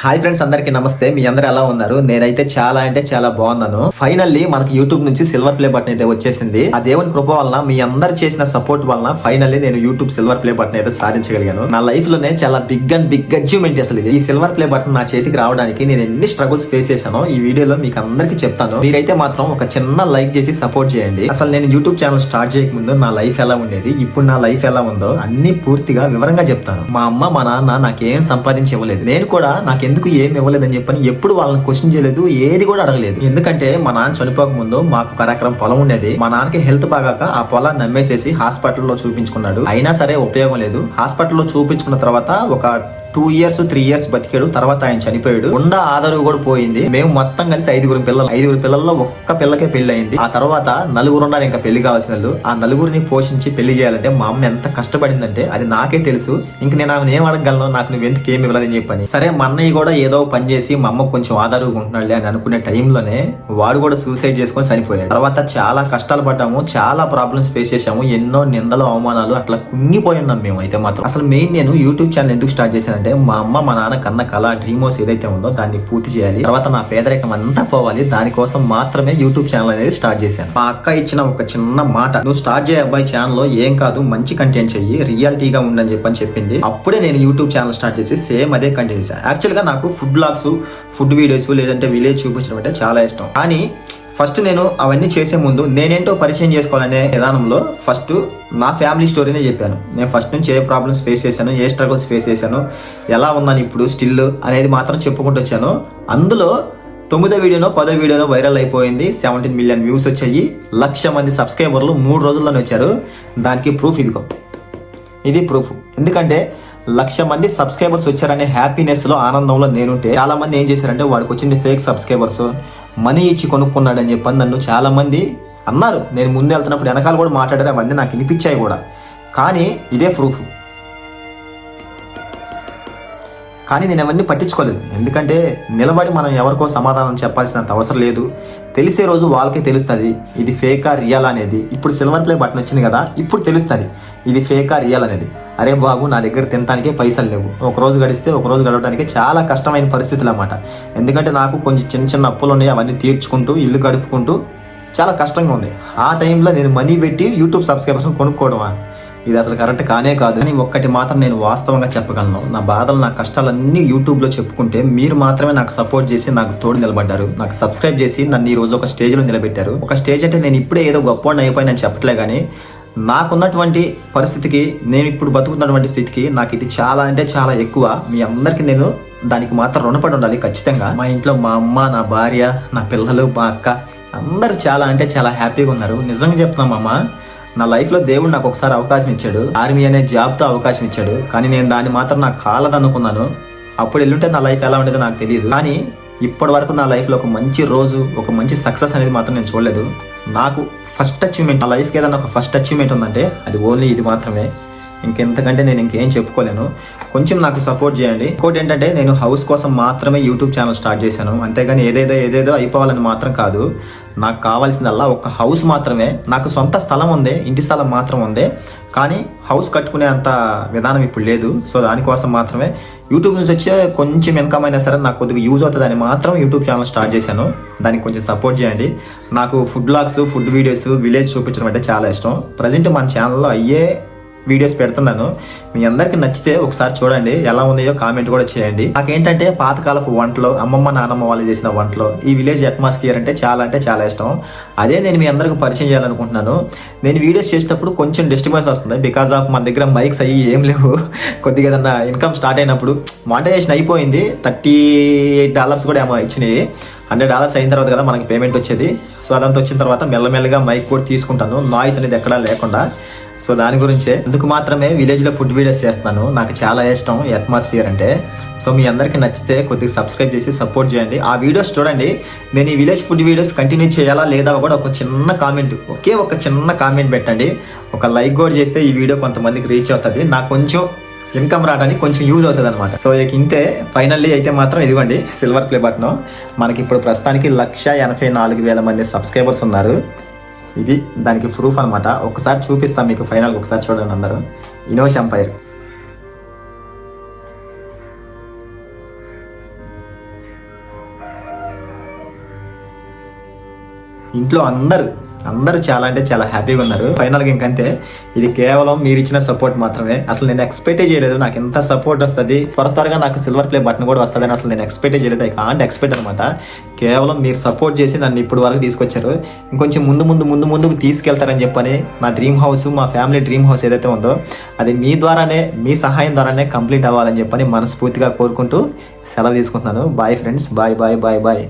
Hi friends అందరికీ నమస్తే. మీ అందరూ ఎలా ఉన్నారు? నేనైతే చాలా అంటే చాలా బాగున్నాను. ఫైనల్లీ మనకి యూట్యూబ్ నుంచి సిల్వర్ ప్లే బటన్ అయితే వచ్చేసింది. ఆ దేవుని కృప వలన మీ అందరు చేసిన సపోర్ట్ వలన ఫైనల్లీ నేను యూట్యూబ్ సిల్వర్ ప్లే బటన్ అయితే సాధించగలిగాను. నా లైఫ్లోనే చాలా బిగ్ అండ్ బిగ్ అచీవ్మెంట్ అసలు ఇది. ఈ సిల్వర్ ప్లే బటన్ నా చేతికి రావడానికి నేను ఎన్ని స్ట్రగుల్స్ ఫేస్ చేశానో ఈ వీడియోలో మీకు అందరికీ చెప్తాను. మీరైతే మాత్రం ఒక చిన్న లైక్ చేసి సపోర్ట్ చేయండి. అసలు నేను యూట్యూబ్ ఛానల్ స్టార్ట్ చేయక ముందు నా లైఫ్ ఎలా ఉండేది ఇప్పుడు నా లైఫ్ ఎలా ఉందో అన్ని పూర్తిగా వివరంగా చెప్తాను. మా అమ్మ మా నాన్న నాకేం సంపాదించి ఇవ్వలేదు. నేను కూడా నాకు నాకెందుకు ఏం ఇవ్వలేదని చెప్పని ఎప్పుడు వాళ్ళని క్వశ్చన్ చేయలేదు ఏది కూడా అడగలేదు. ఎందుకంటే మా నాన్న చనిపోక ముందు మాకు ఒక పొలం ఉండేది. మా నాన్నకి హెల్త్ బాగాక ఆ పొలాన్ని నమ్మేసేసి హాస్పిటల్లో చూపించుకున్నాడు. అయినా సరే ఉపయోగం లేదు. హాస్పిటల్లో చూపించుకున్న తర్వాత ఒక టూ ఇయర్స్ త్రీ ఇయర్స్ బతికాడు తర్వాత ఆయన చనిపోయాడు. ఉండ ఆధారు కూడా పోయింది. మేము మొత్తం కలిసి ఐదుగురు పిల్లలు ఐదుగురు పిల్లల్లో ఒక్క పిల్లకే పెళ్ళి అయింది ఆ తర్వాత నలుగురు ఉన్నారు ఇంకా పెళ్ళి కావాల్సిన వాళ్ళు ఆ నలుగురిని పోషించి పెళ్ళి చేయాలంటే మా అమ్మ ఎంత కష్టపడిందంటే అది నాకే తెలుసు. ఇంక నేను ఆమెను ఏం అడగలను నాకు నువ్వు ఎందుకు ఏమి ఇవ్వలేదని చెప్పని. సరే మా అన్నయ్య కూడా ఏదో పని చేసి మా అమ్మ కొంచెం ఆధారు ఉంటున్నాడు అని అనుకునే టైంలోనే వాడు కూడా సూసైడ్ చేసుకొని చనిపోయాడు. తర్వాత చాలా కష్టాలు పడ్డాము చాలా ప్రాబ్లమ్స్ ఫేస్ చేశాము. ఎన్నో నిందలు అవమానాలు అట్లా కుంగిపోయి ఉన్నాం మేము అయితే మాత్రం. అసలు మెయిన్ నేను యూట్యూబ్ ఛానల్ ఎందుకు స్టార్ట్ చేశానంటే మా అమ్మ మా నాన్న కన్న కళ డ్రీమోస్ ఏదైతే ఉందో దాన్ని పూర్తి చేయాలి. తర్వాత నా పేదరికం అంతా పోవాలి. దానికోసం మాత్రమే యూట్యూబ్ ఛానల్ అనేది స్టార్ట్ చేశాను. మా అక్క ఇచ్చిన ఒక చిన్న మాట నువ్వు స్టార్ట్ చేయ అబ్బాయి ఛానల్ ఏం కాదు మంచి కంటెంట్ చెయ్యి రియాలిటీగా ఉండని చెప్పని చెప్పింది. అప్పుడే నేను యూట్యూబ్ ఛానల్ స్టార్ట్ చేసి సేమ్ అదే కంటెంట్ చేశాను. యాక్చువల్గా నాకు ఫుడ్ బ్లాగ్స్ ఫుడ్ వీడియోస్ లేదంటే విలేజ్ చూపించడం అంటే చాలా ఇష్టం. కానీ ఫస్ట్ నేను అవన్నీ చేసే ముందు నేనేంటో పరిచయం చేసుకోవాలనే విధానంలో ఫస్ట్ నా ఫ్యామిలీ స్టోరీనే చెప్పాను. నేను ఫస్ట్ నుంచి ఏ ప్రాబ్లమ్స్ ఫేస్ చేశాను ఏ స్ట్రగుల్స్ ఫేస్ చేశాను ఎలా ఉన్నాను ఇప్పుడు స్టిల్ అనేది మాత్రం చెప్పుకుంటూ వచ్చాను. అందులో తొమ్మిదో వీడియోనో పదో వీడియోనో వైరల్ అయిపోయింది. సెవెంటీన్ మిలియన్ వ్యూస్ వచ్చాయి. లక్ష మంది సబ్స్క్రైబర్లు మూడు రోజుల్లోనే వచ్చారు. దానికి ప్రూఫ్ ఇదిగో. ఇది ప్రూఫ్. ఎందుకంటే లక్ష మంది సబ్స్క్రైబర్స్ వచ్చారనే హ్యాపీనెస్లో ఆనందంలో నేనుంటే చాలా మంది ఏం చేశారంటే వాడికి వచ్చింది ఫేక్ సబ్స్క్రైబర్స్. మనీ ఇచ్చి కొనుక్కున్నాడని చెప్పని నన్ను చాలామంది అన్నారు. నేను ముందు వెళ్తున్నప్పుడు వెనకాల కూడా మాట్లాడారు. అవన్నీ నాకు వినిపించాయి కూడా. కానీ ఇదే ప్రూఫ్. కానీ నేను అవన్నీ పట్టించుకోలేదు. ఎందుకంటే నిలబడి మనం ఎవరికో సమాధానం చెప్పాల్సినంత అవసరం లేదు. తెలిసే రోజు వాళ్ళకే తెలుస్తుంది ఇది ఫేకా రియల్ అనేది. ఇప్పుడు సిల్వర్ ప్లే బటన్ వచ్చింది కదా ఇప్పుడు తెలుస్తుంది ఇది ఫేకా రియల్ అనేది. అరే బాబు నా దగ్గర తినటానికే పైసలు లేవు. ఒక రోజు గడిస్తే ఒక రోజు గడవడానికి చాలా కష్టమైన పరిస్థితులు అన్నమాట ఎందుకంటే నాకు కొంచెం చిన్న చిన్న అప్పులు ఉన్నాయి అవన్నీ తీర్చుకుంటూ ఇల్లు గడుపుకుంటూ చాలా కష్టంగా ఉంది. ఆ టైంలో నేను మనీ పెట్టి యూట్యూబ్ సబ్స్క్రైబర్స్ కొనుక్కోవడమా? ఇది అసలు కరెక్ట్ కానే కాదు. కానీ ఒక్కటి మాత్రం నేను వాస్తవంగా చెప్పగలను. నా బాధలు నా కష్టాలన్నీ యూట్యూబ్లో చెప్పుకుంటే మీరు మాత్రమే నాకు సపోర్ట్ చేసి నాకు తోడు నిలబడ్డారు. నాకు సబ్స్క్రైబ్ చేసి నన్ను ఈ రోజు ఒక స్టేజ్లో నిలబెట్టారు. ఒక స్టేజ్ అంటే నేను ఇప్పుడే ఏదో గొప్ప అయిపోయినని చెప్పట్లే కానీ నాకున్నటువంటి పరిస్థితికి నేను ఇప్పుడు బతుకుతున్నటువంటి స్థితికి నాకు ఇది చాలా అంటే చాలా ఎక్కువ. మీ అందరికీ నేను దానికి మాత్రం రుణపడి ఉండాలి ఖచ్చితంగా. మా ఇంట్లో మా అమ్మ నా భార్య నా పిల్లలు మా అక్క అందరూ చాలా అంటే చాలా హ్యాపీగా ఉన్నారు. నిజంగా చెప్తున్నాం అమ్మ నా లైఫ్లో దేవుడు నాకు ఒకసారి అవకాశం ఇచ్చాడు. ఆర్మీ అనే జాబ్తో అవకాశం ఇచ్చాడు. కానీ నేను దాన్ని మాత్రం నాకు కాలదనుకున్నాను అప్పుడు వెళ్ళుంటే నా లైఫ్ ఎలా ఉండేదో నాకు తెలియదు. కానీ ఇప్పటి వరకు నా లైఫ్లో ఒక మంచి రోజు ఒక మంచి సక్సెస్ అనేది మాత్రం నేను చూడలేదు. నాకు ఫస్ట్ అచీవ్మెంట్ నా లైఫ్కి ఏదైనా ఒక ఫస్ట్ అచీవ్మెంట్ ఉందంటే అది ఓన్లీ ఇది మాత్రమే. ఇంకెంతకంటే నేను ఇంకేం చెప్పుకోలేను. కొంచెం నాకు సపోర్ట్ చేయండి. ఇంకోటి ఏంటంటే నేను హౌస్ కోసం మాత్రమే యూట్యూబ్ ఛానల్ స్టార్ట్ చేశాను. అంతేగాని ఏదేదో ఏదేదో అయిపోవాలని మాత్రం కాదు. నాకు కావాల్సిందల్లా ఒక హౌస్ మాత్రమే. నాకు సొంత స్థలం ఉంది ఇంటి స్థలం మాత్రం ఉంది. కానీ హౌస్ కట్టుకునే అంత విధానం ఇప్పుడు లేదు. సో దానికోసం మాత్రమే యూట్యూబ్ నుంచి వచ్చే కొంచెం ఇన్కమ్ అయినా సరే నాకు కొద్దిగా యూజ్ అవుతుందని మాత్రం యూట్యూబ్ ఛానల్ స్టార్ట్ చేశాను. దానికి కొంచెం సపోర్ట్ చేయండి. నాకు food vlogs food videos village చూపించడం అంటే చాలా ఇష్టం. ప్రజెంట్ మన ఛానల్లో అయ్యే వీడియోస్ పెడుతున్నాను. మీ అందరికి నచ్చితే ఒకసారి చూడండి ఎలా ఉన్నాయో కామెంట్ కూడా చేయండి. నాకేంటంటే పాతకాలపు వంటలు అమ్మమ్మ నాన్నమ్మ వాళ్ళు చేసిన వంటలు ఈ విలేజ్ అట్మాస్ఫియర్ అంటే చాలా అంటే చాలా ఇష్టం. అదే నేను మీ అందరికి పరిచయం చేయాలనుకుంటున్నాను. నేను వీడియోస్ చేసేటప్పుడు కొంచెం డిస్టర్బెన్స్ వస్తుంది బికాస్ ఆఫ్ మన దగ్గర మైక్స్ అయ్యి ఏం లేవు. కొద్దిగా ఏదన్నా ఇన్కమ్ స్టార్ట్ అయినప్పుడు మానిటైజేషన్ అయిపోయింది థర్టీ ఎయిట్ డాలర్స్ కూడా ఏమో ఇచ్చినాయి. హండ్రెడ్ డాలర్స్ అయిన తర్వాత కదా మనకి పేమెంట్ వచ్చేది. సో అదంతా వచ్చిన తర్వాత మెల్లమెల్లగా మైక్ కూడా తీసుకుంటాను. నాయిస్ అనేది ఎక్కడా లేకుండా. సో దాని గురించే. అందుకు మాత్రమే విలేజ్లో ఫుడ్ వీడియోస్ చేస్తున్నాను. నాకు చాలా ఇష్టం అట్మాస్ఫియర్ అంటే. సో మీ అందరికి నచ్చితే కొద్దిగా సబ్స్క్రైబ్ చేసి సపోర్ట్ చేయండి. ఆ వీడియోస్ చూడండి. నేను ఈ విలేజ్ ఫుడ్ వీడియోస్ కంటిన్యూ చేయాలా లేదా కూడా ఒక చిన్న కామెంట్ ఒకే ఒక చిన్న కామెంట్ పెట్టండి. ఒక లైక్ కూడా చేస్తే ఈ వీడియో కొంతమందికి రీచ్ అవుతుంది. నాకు కొంచెం ఇన్కమ్ రావడానికి కొంచెం యూజ్ అవుతుంది అనమాట సో ఇక ఇంతే ఫైనల్లీ అయితే మాత్రం ఇదిగోండి సిల్వర్ ప్లే బటన్ మనకి ఇప్పుడు ప్రస్తుతానికి లక్ష ఎనభై నాలుగు వేల మంది సబ్స్క్రైబర్స్ ఉన్నారు. ఇది దానికి ప్రూఫ్ అనమాట ఒకసారి చూపిస్తాం మీకు ఫైనల్ ఒకసారి చూడండి అందరూ. ఇనోష్ ఎంపైర్ ఇంట్లో అందరూ అందరూ చాలా అంటే చాలా హ్యాపీగా ఉన్నారు. ఫైనల్గా ఇంకంతే. ఇది కేవలం మీరు ఇచ్చిన సపోర్ట్ మాత్రమే. అసలు నేను ఎక్స్పెక్టే చేయలేదు. నాకు ఎంత సపోర్ట్ వస్తుంది? త్వర త్వరగా నాకు సిల్వర్ ప్లే బటన్ కూడా వస్తుందని అసలు నేను ఎక్స్పెక్టే చేయలేదు. ఐ కాంట్ ఎక్స్పెక్ట్ అనమాట. కేవలం మీరు సపోర్ట్ చేసి నన్ను ఇప్పుడు వరకు తీసుకొచ్చారు. ఇంకొంచెం ముందు ముందు ముందు ముందుకు తీసుకెళ్తారని చెప్పని మా డ్రీమ్ హౌస్ మా ఫ్యామిలీ డ్రీమ్ హౌస్ ఏదైతే ఉందో అది మీ ద్వారానే మీ సహాయం ద్వారానే కంప్లీట్ అవ్వాలని చెప్పని మనస్ఫూర్తిగా కోరుకుంటూ సెలవు తీసుకుంటున్నాను. Bye friends bye bye bye bye